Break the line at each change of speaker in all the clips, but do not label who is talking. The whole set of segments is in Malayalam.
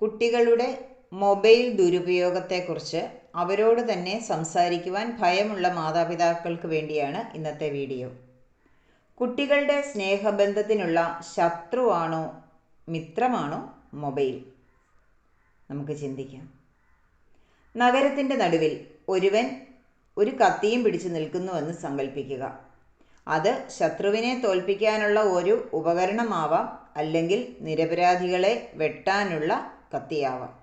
കുട്ടികളുടെ മൊബൈൽ ദുരുപയോഗത്തെക്കുറിച്ച് അവരോട് തന്നെ സംസാരിക്കുവാൻ ഭയമുള്ള മാതാപിതാക്കൾക്ക് വേണ്ടിയാണ് ഇന്നത്തെ വീഡിയോ. കുട്ടികളുടെ സ്നേഹബന്ധത്തിനുള്ള ശത്രുവാണോ മിത്രമാണോ മൊബൈൽ? നമുക്ക് ചിന്തിക്കാം. നഗരത്തിന്റെ നടുവിൽ ഒരുവൻ ഒരു കത്തിയും പിടിച്ചു നിൽക്കുന്നുവെന്ന് സങ്കല്പിക്കുക അത് ശത്രുവിനെ തോൽപ്പിക്കാനുള്ള ഒരു ഉപകരണമാവാം അല്ലെങ്കിൽ നിരപരാധികളെ വെട്ടാനുള്ള കത്തിയാവാം.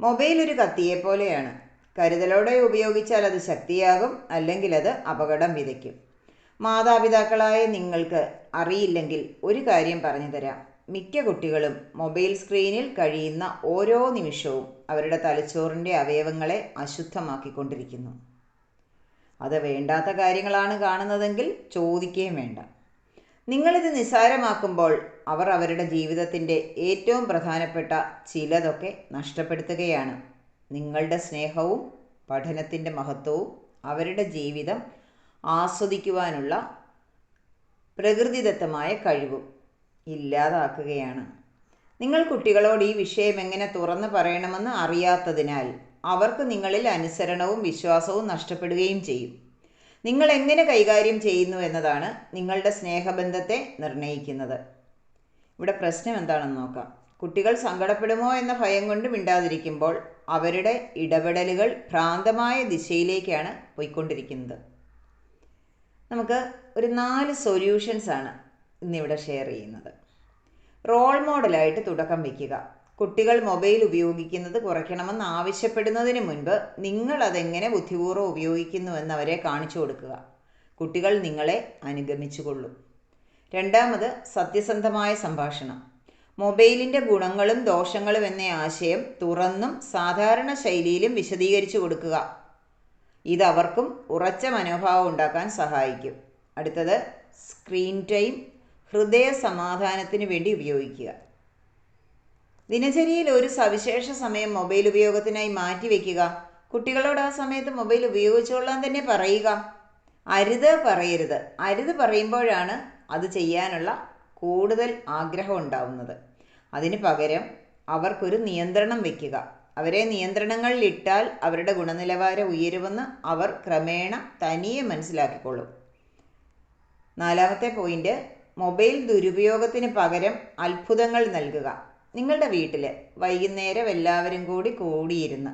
മൊബൈൽ ഒരു കത്തിയെ പോലെയാണ്. കരുതലോടെ ഉപയോഗിച്ചാൽ അത് ശക്തിയാകും അല്ലെങ്കിൽ അത് അപകടം വിതയ്ക്കും. മാതാപിതാക്കളായ നിങ്ങൾക്ക് അറിയില്ലെങ്കിൽ ഒരു കാര്യം പറഞ്ഞു തരാം. മിക്ക കുട്ടികളും മൊബൈൽ സ്ക്രീനിൽ കഴിയുന്ന ഓരോ നിമിഷവും അവരുടെ തലച്ചോറിന്റെ അവയവങ്ങളെ അശുദ്ധമാക്കിക്കൊണ്ടിരിക്കുന്നു. അത് വേണ്ടാത്ത കാര്യങ്ങളാണ് കാണുന്നതെങ്കിൽ ചോദിക്കുകയും വേണ്ട. നിങ്ങളിത് നിസ്സാരമാക്കുമ്പോൾ അവർ അവരുടെ ജീവിതത്തിന്റെ ഏറ്റവും പ്രധാനപ്പെട്ട ചിലതൊക്കെ നഷ്ടപ്പെടുത്തുകയാണ്. നിങ്ങളുടെ സ്നേഹവും പഠനത്തിന്റെ മഹത്വവും അവരുടെ ജീവിതം ആസ്വദിക്കുവാനുള്ള പ്രകൃതിദത്തമായ കഴിവും ഇല്ലാതാക്കുകയാണ്. നിങ്ങൾ കുട്ടികളോട് ഈ വിഷയം എങ്ങനെ തുറന്നു പറയണമെന്ന് അറിയാത്തതിനാൽ അവർക്ക് നിങ്ങളിൽ അനുസരണവും വിശ്വാസവും നഷ്ടപ്പെടുകയും ചെയ്യും. നിങ്ങൾ എങ്ങനെ കൈകാര്യം ചെയ്യുന്നു എന്നതാണ് നിങ്ങളുടെ സ്നേഹബന്ധത്തെ നിർണയിക്കുന്നത്. ഇവിടെ പ്രശ്നം എന്താണെന്ന് നോക്കാം. കുട്ടികൾ സങ്കടപ്പെടുമോ എന്ന ഭയം കൊണ്ട് മിണ്ടാതിരിക്കുമ്പോൾ അവരുടെ ഇടപെടലുകൾ ഭ്രാന്തമായ ദിശയിലേക്കാണ് പോയിക്കൊണ്ടിരിക്കുന്നത്. നമുക്ക് ഒരു നാല് സൊല്യൂഷൻസ് ആണ് ഇന്നിവിടെ ഷെയർ ചെയ്യുന്നത്. റോൾ മോഡലായിട്ട് തുടക്കം വയ്ക്കുക കുട്ടികൾ മൊബൈൽ ഉപയോഗിക്കുന്നത് കുറയ്ക്കണമെന്ന് ആവശ്യപ്പെടുന്നതിന് മുൻപ് നിങ്ങൾ അതെങ്ങനെ ബുദ്ധിപൂർവം ഉപയോഗിക്കുന്നുവെന്ന് അവരെ കാണിച്ചു കൊടുക്കുക. കുട്ടികൾ നിങ്ങളെ അനുഗമിച്ചുകൊള്ളും. രണ്ടാമത് സത്യസന്ധമായ സംഭാഷണം. മൊബൈലിന്റെ ഗുണങ്ങളും ദോഷങ്ങളും എന്ന ആശയം തുറന്നും സാധാരണ ശൈലിയിലും വിശദീകരിച്ചു കൊടുക്കുക. ഇത് അവർക്കും ഉറച്ച മനോഭാവം ഉണ്ടാക്കാൻ സഹായിക്കും. അടുത്തത് സ്ക്രീൻ ടൈം ഹൃദയ സമാധാനത്തിന് വേണ്ടി ഉപയോഗിക്കുക. ദിനചര്യയിൽ ഒരു സവിശേഷ സമയം മൊബൈൽ ഉപയോഗത്തിനായി മാറ്റിവെക്കുക കുട്ടികളോട് ആ സമയത്ത് മൊബൈൽ ഉപയോഗിച്ചുകൊള്ളാൻ തന്നെ പറയുക. അരുത് പറയരുത്. അരുത് പറയുമ്പോഴാണ് അത് ചെയ്യാനുള്ള കൂടുതൽ ആഗ്രഹം ഉണ്ടാവുന്നത്. അതിന് പകരം അവർക്കൊരു നിയന്ത്രണം വയ്ക്കുക അവരെ നിയന്ത്രണങ്ങളിൽ ഇട്ടാൽ അവരുടെ ഗുണനിലവാരം ഉയരുമെന്ന് അവർ ക്രമേണ തനിയെ മനസ്സിലാക്കിക്കൊള്ളും. നാലാമത്തെ പോയിന്റ് മൊബൈൽ ദുരുപയോഗത്തിന് പകരം അത്ഭുതങ്ങൾ നൽകുക. നിങ്ങളുടെ വീട്ടിൽ വൈകുന്നേരം എല്ലാവരും കൂടി കൂടിയിരുന്ന്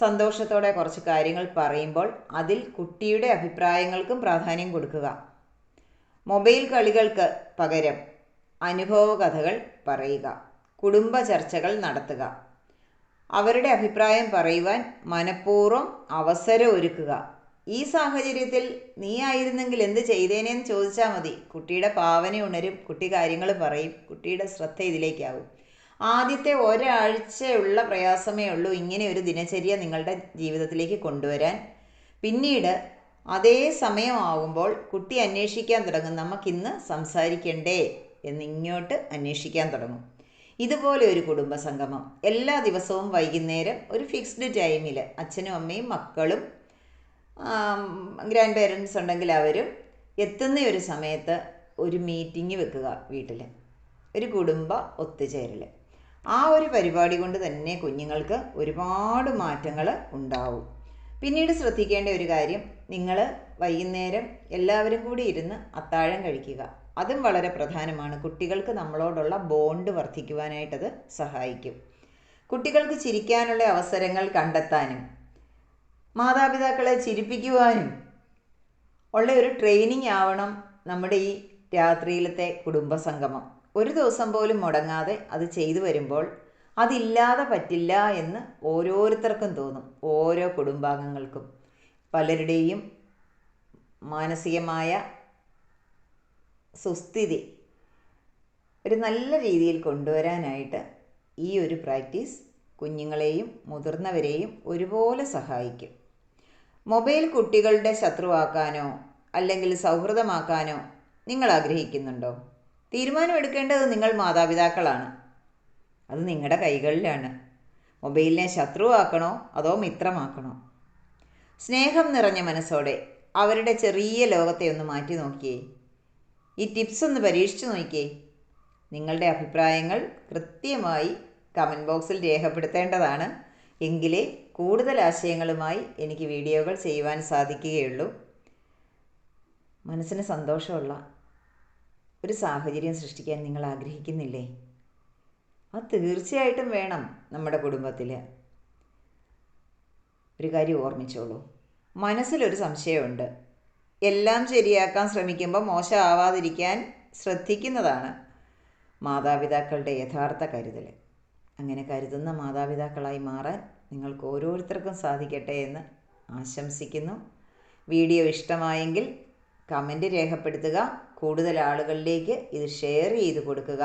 സന്തോഷത്തോടെ കുറച്ച് കാര്യങ്ങൾ പറയുമ്പോൾ അതിൽ കുട്ടിയുടെ അഭിപ്രായങ്ങൾക്കും പ്രാധാന്യം കൊടുക്കുക. മൊബൈൽ കളികൾക്ക് പകരം അനുഭവ കഥകൾ പറയുക കുടുംബ ചർച്ചകൾ നടത്തുക. അവരുടെ അഭിപ്രായം പറയുവാൻ മനഃപൂർവം അവസരം ഒരുക്കുക. ഈ സാഹചര്യത്തിൽ നീ ആയിരുന്നെങ്കിൽ എന്ത് ചെയ്തേനെന്ന് ചോദിച്ചാൽ മതി. കുട്ടിയുടെ ഭാവന ഉണരും കുട്ടി കാര്യങ്ങൾ പറയും കുട്ടിയുടെ ശ്രദ്ധ ഇതിലേക്കാവും. ആദ്യത്തെ ഒരാഴ്ചയുള്ള പ്രയാസമേ ഉള്ളൂ ഇങ്ങനെ ഒരു ദിനചര്യ നിങ്ങളുടെ ജീവിതത്തിലേക്ക് കൊണ്ടുവരാൻ. പിന്നീട് അതേ സമയമാകുമ്പോൾ കുട്ടി അന്വേഷിക്കാൻ തുടങ്ങും. നമുക്കിന്ന് സംസാരിക്കണ്ടേ എന്ന് ഇങ്ങോട്ട് അന്വേഷിക്കാൻ തുടങ്ങും. ഇതുപോലെ ഒരു കുടുംബ സംഗമം എല്ലാ ദിവസവും വൈകുന്നേരം ഒരു ഫിക്സ്ഡ് ടൈമിൽ അച്ഛനും അമ്മയും മക്കളും ഗ്രാൻഡ് പേരൻസ് ഉണ്ടെങ്കിൽ അവരും എത്തുന്ന ഒരു സമയത്ത് ഒരു മീറ്റിംഗ് വെക്കുക വീട്ടിൽ ഒരു കുടുംബ ഒത്തുചേരൽ ആ ഒരു പരിപാടി കൊണ്ട് തന്നെ കുഞ്ഞുങ്ങൾക്ക് ഒരുപാട് മാറ്റങ്ങൾ ഉണ്ടാവും. പിന്നീട് ശ്രദ്ധിക്കേണ്ട ഒരു കാര്യം നിങ്ങൾ വൈകുന്നേരം എല്ലാവരും കൂടി ഇരുന്ന് അത്താഴം കഴിക്കുക. അതും വളരെ പ്രധാനമാണ്. കുട്ടികൾക്ക് നമ്മളോടുള്ള ബോണ്ട് വർദ്ധിക്കുവാനായിട്ടത് സഹായിക്കും. കുട്ടികൾക്ക് ചിരിക്കാനുള്ള അവസരങ്ങൾ കണ്ടെത്താനും മാതാപിതാക്കളെ ചിരിപ്പിക്കുവാനും ഉള്ള ഒരു ട്രെയിനിങ് ആവണം നമ്മുടെ ഈ രാത്രിയിലത്തെ കുടുംബസംഗമം. ഒരു ദിവസം പോലും മുടങ്ങാതെ അത് ചെയ്തു വരുമ്പോൾ അതില്ലാതെ പറ്റില്ല എന്ന് ഓരോരുത്തർക്കും തോന്നും. ഓരോ കുടുംബാംഗങ്ങൾക്കും. പലരുടെയും മാനസികമായ സുസ്ഥിതി ഒരു നല്ല രീതിയിൽ കൊണ്ടുവരാനായിട്ട് ഈ ഒരു പ്രാക്ടീസ് കുഞ്ഞുങ്ങളെയും മുതിർന്നവരെയും ഒരുപോലെ സഹായിക്കും. മൊബൈൽ കുട്ടികളുടെ ശത്രുവാക്കാനോ അല്ലെങ്കിൽ സൗഹൃദമാക്കാനോ നിങ്ങൾ ആഗ്രഹിക്കുന്നുണ്ടോ? തീരുമാനമെടുക്കേണ്ടത് നിങ്ങൾ മാതാപിതാക്കളാണ്. അത് നിങ്ങളുടെ കൈകളിലാണ്. മൊബൈലിനെ ശത്രുവാക്കണോ അതോ മിത്രമാക്കണോ? സ്നേഹം നിറഞ്ഞ മനസ്സോടെ അവരുടെ ചെറിയ ലോകത്തെ ഒന്ന് മാറ്റി നോക്കിയേ. ഈ ടിപ്സ് ഒന്ന് പരീക്ഷിച്ചു നോക്കിയേ. നിങ്ങളുടെ അഭിപ്രായങ്ങൾ കൃത്യമായി കമന്റ് ബോക്സിൽ രേഖപ്പെടുത്തേണ്ടതാണ്. എങ്കിലേ കൂടുതൽ ആശയങ്ങളുമായി എനിക്ക് വീഡിയോകൾ ചെയ്യുവാൻ സാധിക്കുകയുള്ളൂ. മനസ്സിന് സന്തോഷമുള്ള ഒരു സാഹചര്യം സൃഷ്ടിക്കാൻ നിങ്ങൾ ആഗ്രഹിക്കുന്നില്ലേ? അത് തീർച്ചയായിട്ടും വേണം നമ്മുടെ കുടുംബത്തിൽ ഒരു കാര്യം ഓർമ്മിച്ചോളൂ. മനസ്സിലൊരു സംശയമുണ്ട്. എല്ലാം ശരിയാക്കാൻ ശ്രമിക്കുമ്പോൾ മോശമാവാതിരിക്കാൻ ശ്രദ്ധിക്കുന്നതാണ് മാതാപിതാക്കളുടെ യഥാർത്ഥ കരുതൽ അങ്ങനെ കരുതുന്ന മാതാപിതാക്കളായി മാറാൻ നിങ്ങൾക്ക് ഓരോരുത്തർക്കും സാധിക്കട്ടെ എന്ന് ആശംസിക്കുന്നു. വീഡിയോ ഇഷ്ടമായെങ്കിൽ കമന്റ് രേഖപ്പെടുത്തുക കൂടുതൽ ആളുകളിലേക്ക് ഇത് ഷെയർ ചെയ്ത് കൊടുക്കുക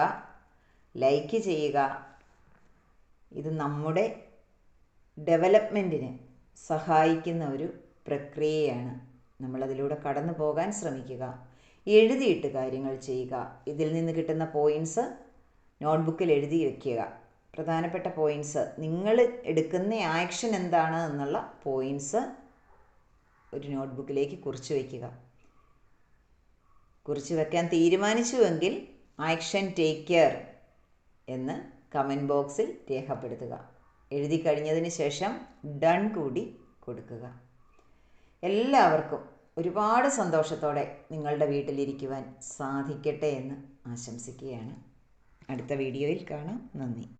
ലൈക്ക് ചെയ്യുക. ഇത് നമ്മുടെ ഡെവലപ്മെന്റിന് സഹായിക്കുന്ന ഒരു പ്രക്രിയയാണ്. നമ്മളതിലൂടെ കടന്നു പോകാൻ ശ്രമിക്കുക. എഴുതിയിട്ട് കാര്യങ്ങൾ ചെയ്യുക. ഇതിൽ നിന്ന് കിട്ടുന്ന പോയിന്റ്സ് നോട്ട്ബുക്കിൽ എഴുതി വയ്ക്കുക പ്രധാനപ്പെട്ട പോയിന്റ്സ് നിങ്ങൾ എടുക്കുന്ന ആക്ഷൻ എന്താണ് എന്നുള്ള പോയിന്റ്സ് ഒരു നോട്ട്ബുക്കിലേക്ക് കുറിച്ച് വയ്ക്കുക കുറിച്ച് വയ്ക്കാൻ തീരുമാനിച്ചുവെങ്കിൽ ആക്ഷൻ ടേക്ക് കെയർ എന്ന് കമന്റ് ബോക്സിൽ രേഖപ്പെടുത്തുക. എഴുതി കഴിഞ്ഞതിന് ശേഷം ഡൺ കൂടി കൊടുക്കുക. എല്ലാവർക്കും ഒരുപാട് സന്തോഷത്തോടെ നിങ്ങളുടെ വീട്ടിലിരിക്കുവാൻ സാധിക്കട്ടെ എന്ന് ആശംസിക്കുകയാണ്. അടുത്ത വീഡിയോയിൽ കാണാം. നന്ദി.